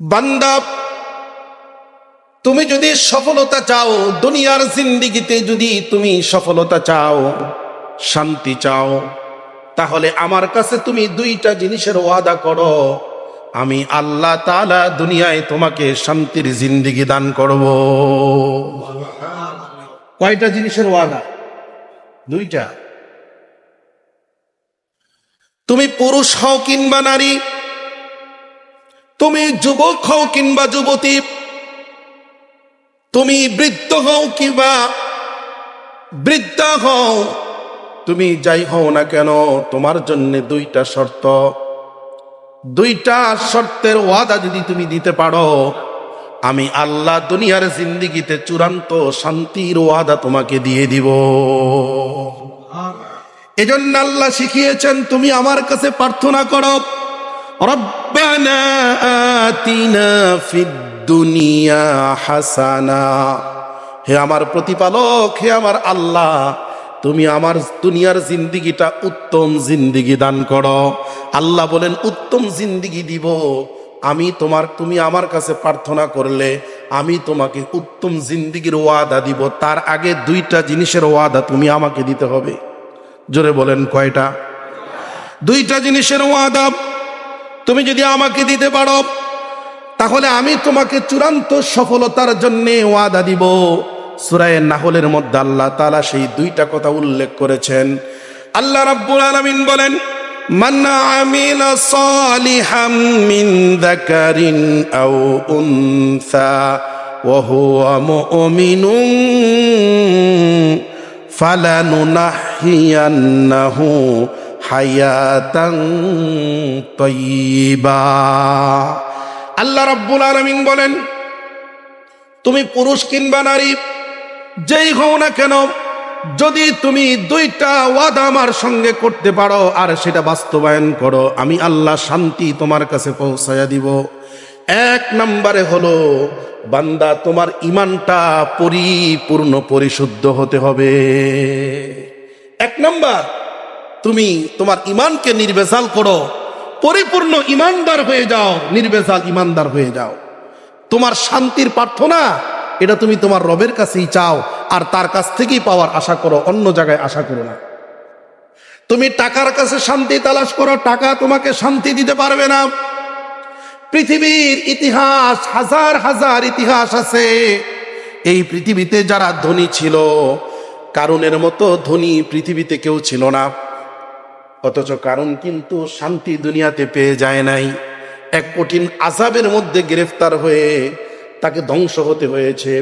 বান্দা, তুমি যদি সফলতা চাও, দুনিয়ার জিন্দিগিতে যদি তুমি সফলতা চাও, শান্তি চাও, তাহলে আমার কাছে তুমি দুইটা জিনিসের ওয়াদা করো। আমি আল্লাহ তাআলা দুনিয়ায় তোমাকে শান্তির জিন্দিগি দান করব। কয়টা জিনিসের ওয়াদা? দুইটা। তুমি পুরুষ হও কিংবা নারী তুমি যুবক হও কিংবা যুবতী তুমি বৃদ্ধ হও কিংবা বৃদ্ধা হও তুমি যাই হও না কেন তোমার জন্য দুইটা শর্ত। দুইটা শর্তের ওয়াদা যদি তুমি দিতে পারো আমি আল্লাহ দুনিয়ার জিন্দিগিতে চূড়ান্ত শান্তির ওয়াদা তোমাকে দিয়ে দিব। এজন্য আল্লাহ শিখিয়েছেন তুমি আমার কাছে প্রার্থনা করো। রব্বানা আতিনা ফিদ দুনিয়া হাসানা। হে আমার প্রতিপালক, হে আমার আল্লাহ, তুমি আমার দুনিয়ার জিন্দিগিটা উত্তম জিন্দিগি দান করো। আল্লাহ বলেন, উত্তম জিন্দিগি দিব। আমি তোমার, তুমি আমার কাছে প্রার্থনা করলে আমি তোমাকে উত্তম জিন্দিগির ওয়াদা দিব। তার আগে দুইটা জিনিসের ওয়াদা তুমি আমাকে দিতে হবে। জোরে বলেন কয়টা? দুইটা জিনিসের ওয়াদা তুমি যদি আমাকে দিতে পারো, তাহলে আমি তোমাকে চূড়ান্ত সফলতার জন্য ওয়াদা দিব। সুরায় নাহলের মধ্যে আল্লাহ তালা সেই দুইটা কথা উল্লেখ করেছেন। আল্লাহ রাব্বুল আলামিন বলেন হুয়া মুমিনুন হায়াতান তাইয়্যিবা আল্লাহ রাব্বুল আলামিন বলেন, তুমি পুরুষ কিংবা নারী, যেই হও না কেন, যদি তুমি দুইটা ওয়াদা আমার সঙ্গে করতে পারো আর সেটা বাস্তবায়ন করো, আমি আল্লাহ শান্তি তোমার কাছে পৌঁছায়া দিব। এক নম্বরে হলো, বান্দা তোমার ইমানটা পরিপূর্ণ, পরিশুদ্ধ হতে হবে। এক নম্বর তুমি তোমার ইমানকে নির্বেজাল করো, পরিপূর্ণ ইমানদার হয়ে যাও নির্বেজাল ইমানদার হয়ে যাও। তোমার শান্তির প্রার্থনা, এটা তুমি তোমার রবের কাছেই চাও, আর তার কাছ থেকেই পাওয়ার আশা করো, অন্য জায়গায় আশা করো না। তুমি টাকার কাছে শান্তি তালাশ করো, টাকা তোমাকে শান্তি দিতে পারবে না। পৃথিবীর ইতিহাস, হাজার হাজার ইতিহাস আছে। এই পৃথিবীতে যারা ধনী ছিল কারণের মতো ধনী পৃথিবীতে কেউ ছিল না। অথচ কারণ কিন্তু শান্তি দুনিয়াতে পেয়ে যায় নাই। এক কঠিন আজাবের মধ্যে গ্রেফতার হয়ে তাকে ধ্বংস হতে হয়েছে।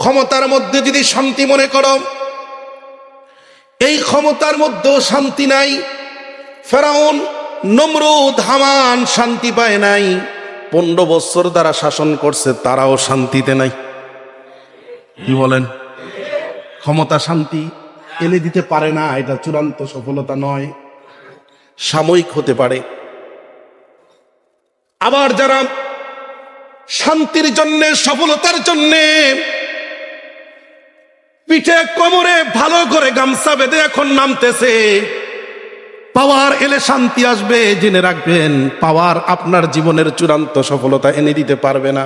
ক্ষমতার মধ্যে যদি শান্তি মনে করো, এই ক্ষমতার মধ্যেও শান্তি নাই। ফেরাউন, নমরুদ, হামান শান্তি পায় নাই। পনেরো বছর দ্বারা শাসন করছে, তারাও শান্তিতে নাই। কি বলেন? ক্ষমতা শান্তি এনে দিতে পারে না, এটা চূড়ান্ত সফলতা নয়। সাময়িক হতে পারে। আবার যারা শান্তির জন্য, সফলতার জন্যে পিঠে কোমরে ভালো করে গামছা বেঁধে এখন নামতেছে, পাওয়ার এলে শান্তি আসবে, জেনে রাখবেন, পাওয়ার আপনার জীবনের চূড়ান্ত সফলতা এনে দিতে পারবে না।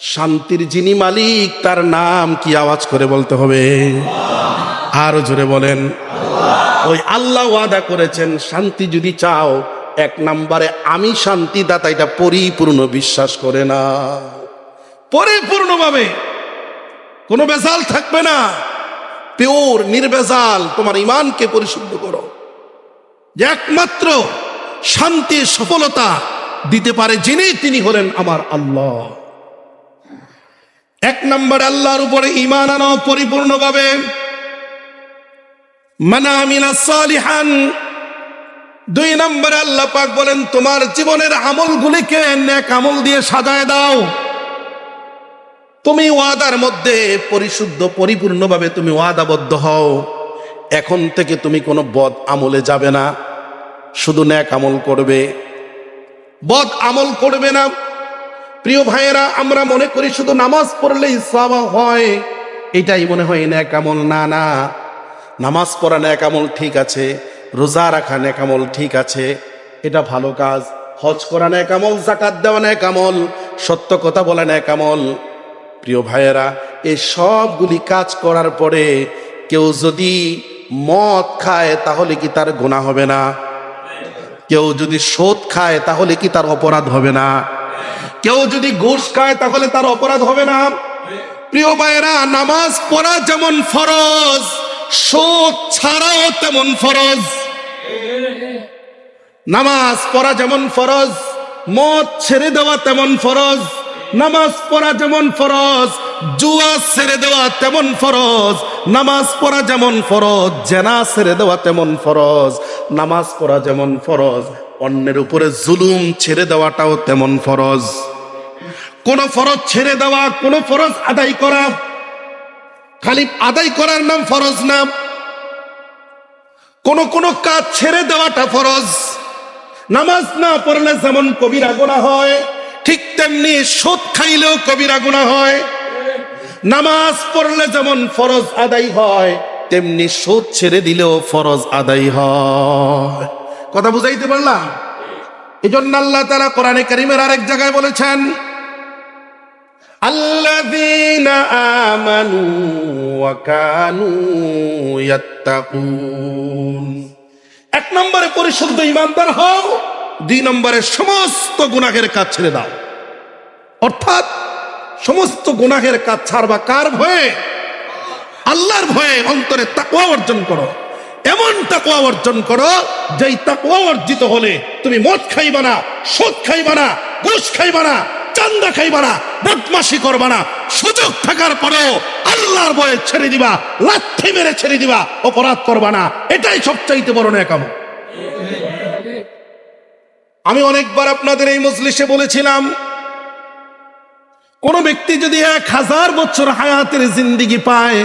শান্তির যিনি মালিক, তার নাম কি আওয়াজ করে বলতে হবে? আরও জোরে বলেন ওই আল্লাহ ওয়াদা করেছেন, শান্তি যদি চাও, এক নম্বরে আমি শান্তি দাতা এটা পরিপূর্ণ বিশ্বাস করে না। পরিপূর্ণভাবে কোনো বেজাল থাকবে না। পিওর নির্বেজাল তোমার ইমানকে পরিশুদ্ধ করো। যে একমাত্র শান্তি, সফলতা দিতে পারে যিনি, তিনি হলেন আমার আল্লাহ। এক নম্বর আল্লাহর উপরে ইমান আনো পরিপূর্ণভাবে। মানামিনা সালিহান। দুই নম্বরে আল্লাহ পাক বলেন, তোমার জীবনের আমলগুলিকে নেক আমল দিয়ে সাজায় দাও। তুমি ওয়াদার মধ্যে পরিশুদ্ধ, পরিপূর্ণভাবে তুমি ওয়াদাবদ্ধ হও। এখন থেকে তুমি কোনো বদ আমলে যাবে না। শুধু ন্যাক আমল করবে। বদ আমল করবে না। প্রিয় ভাইয়েরা, আমরা মনে করি শুধু নামাজ পড়লেই সওয়াব হয়। এটাই মনে হয় ন্যাক আমল। না না। নামাজ পড়া ন্যাক আমল ঠিক আছে, রোজা রাখা ন্যাক আমল ঠিক আছে, এটা ভালো কাজ। হজ করা নেয় কামল জাকাত দেওয়া নেয় কামল সত্য কথা বলা নেয় কামল প্রিয় ভাইয়েরা এই সবগুলি কাজ করার পরে কেউ যদি মদ খায়, তাহলে কি তার গোনা হবে না? কেউ যদি সোদ খায়, তাহলে কি তার অপরাধ হবে না? কেউ যদি ঘুষ খায়, তাহলে তার অপরাধ হবে না? প্রিয় ভাইয়েরা, নামাজ পড়া যেমন ফরজ সোদ ছাড়াও তেমন ফরজ। নামাজ পড়া যেমন ফরজ, মদ ছেড়ে দেওয়া তেমন ফরজ, নামাজ পড়া যেমন ফরজ, জুয়া ছেড়ে দেওয়া তেমন ফরজ, নামাজ পড়া যেমন ফরজ, জেনা ছেড়ে দেওয়া তেমন ফরজ, নামাজ পড়া যেমন ফরজ, অন্যের উপরে জুলুম ছেড়ে দেওয়াটাও তেমন ফরজ। কোন ফরজ ছেড়ে দেওয়া, কোন ফরজ আদায় করা খালি আদায় করার নাম ফরজ নাম কোন কোন কাজ ছেড়ে দেওয়াটা ফরজ। নামাজ না পড়লে যেমন কবিরা গুণা হয়, ঠিক তেমনি সুদ খাইলেও কবিরা গুণা হয়। নামাজ পড়লে যেমন ফরজ আদায় হয়, তেমনি সুদ ছেড়ে দিলেও ফরজ আদায় হয়। কথা বুঝাইতে পারলাম? এই জন্য আল্লাহ তারা কোরআনে কারিমের আরেক জায়গায় বলেছেন الذين آمنوا وكانوا يتقون এক নম্বরে পরিশুদ্ধ ইমানদার হও দুই নম্বরে সমস্ত গুনাহের কাজ ছেড়ে দাও অর্থাৎ সমস্ত গুনাহের কাজ ছাড়বা কার ভয়ে আল্লাহর ভয়ে অন্তরে তাকওয়া অর্জন করো এমন তাকওয়া অর্জন করো যেই তাকওয়া অর্জিত হলে তুমি মদ খাইবা না সুদ খাইবা না ঘুষ খাইবা না চান্দা খাইবা না বদমাসি করবা না। সুযোগ থাকার পরেও আল্লাহর ভয়ে ছেড়ে দিবা, লাথি মেরে ছেড়ে দিবা, অপরাধ করবা না। এটাই সবচাইতে বড় ন্যাকাম। আমি অনেকবার আপনাদের এই মজলিসে বলেছিলাম, কোন ব্যক্তি যদি এক হাজার বছর হায়াতের জিন্দিগি পায়,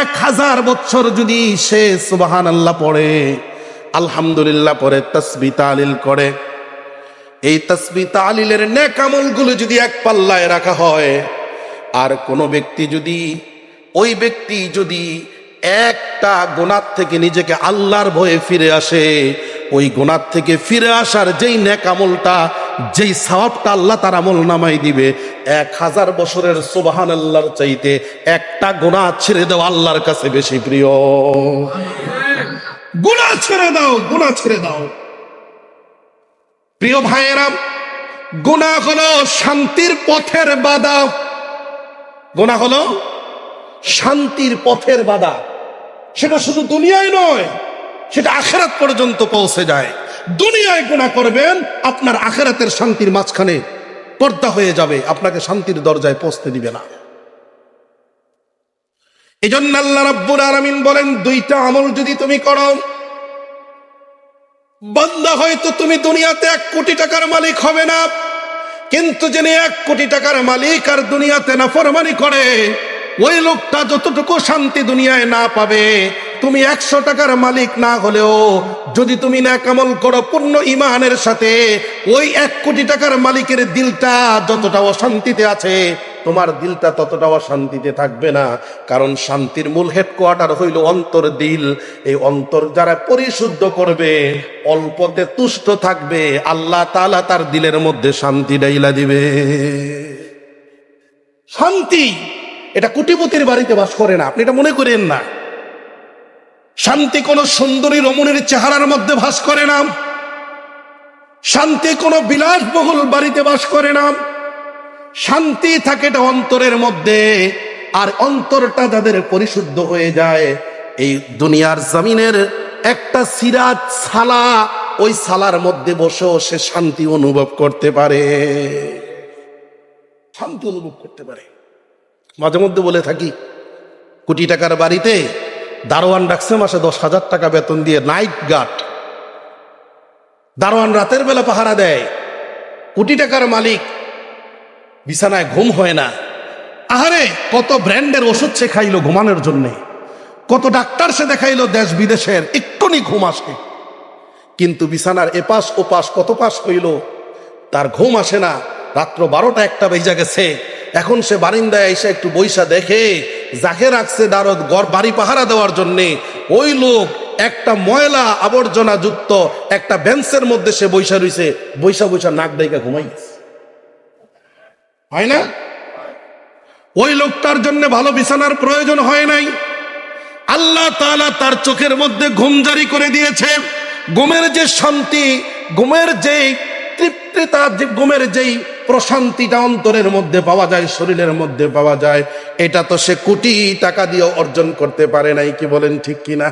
এক হাজার বছর যদি সে সুবাহান আল্লাহ পড়ে, আলহামদুলিল্লাহ পড়ে তসবি তালিল করে এই তসবি তালিলের নেকামলগুলো যদি এক পাল্লায় রাখা হয়, আর কোনো ব্যক্তি যদি, ওই ব্যক্তি যদি একটা গোনার থেকে নিজেকে আল্লাহর ভয়ে ফিরে আসে, ওই গোনার থেকে ফিরে আসার যেই নেকামলটা যেই সওয়াবটা আল্লাহ তার আমল নামাই দিবে, এক হাজার বছরের সুবাহান আল্লাহর চাইতে একটা গোনা ছেড়ে দাও আল্লাহর কাছে বেশি প্রিয়। গুণা ছেড়ে দাও গুণা ছেড়ে দাও। প্রিয় ভাইয়েরা গুণা হলো শান্তির পথের বাধা। গুণা হলো শান্তির পথের বাধা। সেটা শুধু দুনিয়ায় নয়, সেটা আখেরাত পর্যন্ত পৌঁছে যায়। দুনিয়ায় গুণা করবেন, আপনার আখেরাতের শান্তির মাঝখানে পর্দা হয়ে যাবে, আপনাকে শান্তির দরজায় পৌঁছতে দিবে না। এই জন্য আল্লাহ রাব্বুল আলামিন বলেন, দুইটা আমল যদি তুমি করো বান্দা হয়তো তুমি দুনিয়াতে এক কোটি টাকার মালিক হবে না, কিন্তু যিনি এক কোটি টাকার মালিক আর দুনিয়াতে না নাফরমানি করে, ওই লোকটা যতটুকু শান্তি দুনিয়ায় না পাবে, তুমি একশো টাকার মালিক না হলেও যদি তুমি ন্যাকামল করো পূর্ণ ইমানের সাথে, ওই এক কোটি টাকার মালিকের দিলটা যতটা অশান্তিতে আছে তোমার দিলটা ততটাও শান্তিতে থাকবে না। কারণ শান্তির মূল হেডকোয়ার্টার হইল অন্তর দিল। এই অন্তর যারা পরিশুদ্ধ করবে, অল্পতে তুষ্ট থাকবে, আল্লাহ তালা তার দিলের মধ্যে শান্তি ডাইলা দিবে। শান্তি! এটা কুটিপতির বাড়িতে বাস করে না, আপনি এটা মনে করেন না। শান্তি কোন সুন্দরী রমণীর চেহারার মধ্যে বাস করে না। শান্তি কোন বিলাসবহুল বাড়িতে বাস করে না। শান্তি থাকে এটা অন্তরের মধ্যে, আর অন্তরটা যাদের পরিশুদ্ধ হয়ে যায়, এই দুনিয়ার জমিনের একটা সিরাজ সালা, ওই সালার মধ্যে বসেও সে শান্তি অনুভব করতে পারে। শান্তি অনুভব করতে পারে। মাঝে মধ্যে বলে থাকি, কোটি টাকার বাড়িতে দারোয়ান ডাকছে, মাসে দশ হাজার টাকা বেতন দিয়ে নাইট গার্ড। দারোয়ান রাতের বেলা পাহারা দেয়, কোটি টাকার মালিক বিছানায় ঘুম হয় না। আহারে, কত ব্র্যান্ডের ওষুধ সে খাইলো ঘুমানোর জন্যে। কত ডাক্তার সে দেখাইলো দেশ বিদেশের একটুনি ঘুম আসে। কিন্তু বিছানার এপাশ ওপাশ কত পাশ হইল, তার ঘুম আসে না। রাত্র বারোটা একটা বেজা গেছে। এখন সে বারিন্দায় এসে একটু বৈশা দেখে যাকে রাখছে দারদ গড় বাড়ি পাহারা দেওয়ার জন্যে। ওই লোক একটা ময়লা আবর্জনা যুক্ত একটা বেঞ্চের মধ্যে সে বৈশা রইছে। বৈশা বৈশা নাক ডাইকা ঘুমাই গেছে। হয় না? ওই লোকটার জন্য ভালো বিছানার প্রয়োজন হয় নাই। আল্লাহ তাআলা তার চোখের মধ্যে ঘুম জারি করে দিয়েছে। ঘুমের যে শান্তি, ঘুমের যেই তৃপ্তিতা, যে যেই প্রশান্তিটা অন্তরের মধ্যে পাওয়া যায়, শরীরের মধ্যে পাওয়া যায়, এটা তো সে কোটি টাকা দিয়ে অর্জন করতে পারে নাই, কি বলেন ঠিক কিনা?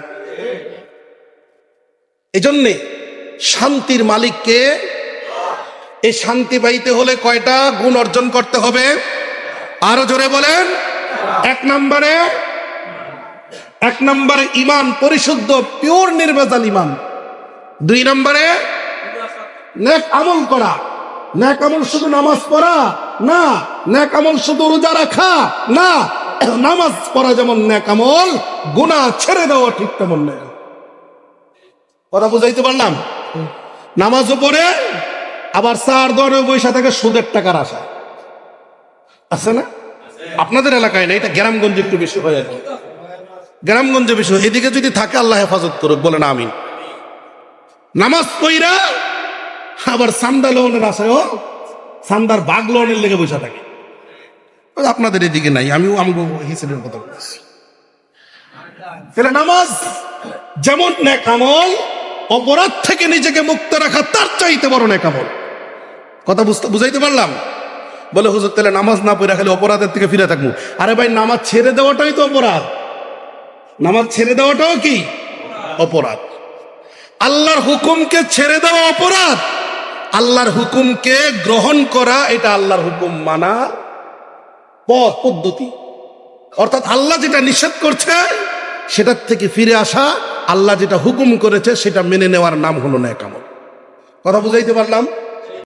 এজন্যে শান্তির মালিককে এই শান্তি পাইতে হলে কয়টা গুণ অর্জন করতে হবে? আরও জোরে বলেন। এক নম্বরে এক নম্বরে ইমান, পরিশুদ্ধ পিওর নির্ভেজাল ইমান। দুই নম্বরে, নেক আমল করা। নেক আমল শুধু নামাজ পড়া? না। নেক আমল শুধু রোজা রাখা? না। নামাজ পড়া যেমন নেক আমল, গুনাহ ছেড়ে দেওয়া ঠিক তেমন আমল। কথা বুঝাইতে পারলাম? নামাজও পড়ে আবার চার দরে বৈশা থেকে, সুদের টাকার আশা আছে না? আপনাদের এলাকায় না? এটা গ্রামগঞ্জে একটু বেশি হয় আর কি। গ্রামগঞ্জে বেশি হয়। এদিকে যদি থাকে, আল্লাহ হেফাজত করুক, বলেন আমি নামাজ পইরা আবার সান্দা লোনের আশায়, ও সান্দার বাঘ লোনের লেগে বসে থাকে। আপনাদের এদিকে নাই, আমিও আমি হিসেবের কথা বলছি। তাহলে নামাজ যেমন নেকামল অপরাধ থেকে নিজেকে মুক্ত রাখা, তার চাইতে বড় নেকামল কথা বুঝতে, বুঝাইতে পারলাম? বলে, হুজুর, তাহলে নামাজ না পড়ে খালি অপরাধের থেকে ফিরে থাকব। আরে ভাই, নামাজ ছেড়ে দেওয়াটাই তো অপরাধ। নামাজ ছেড়ে দেওয়াটাও কি? অপরাধ। আল্লাহর হুকুমকে ছেড়ে দেওয়া অপরাধ। আল্লাহর হুকুমকে গ্রহণ করা, এটা আল্লাহর হুকুম মানা পথ, পদ্ধতি। অর্থাৎ আল্লাহ যেটা নিষেধ করছে, সেটার থেকে ফিরে আসা, আল্লাহ যেটা হুকুম করেছে, সেটা মেনে নেওয়ার নাম হলো না কামল কথা বুঝাইতে পারলাম?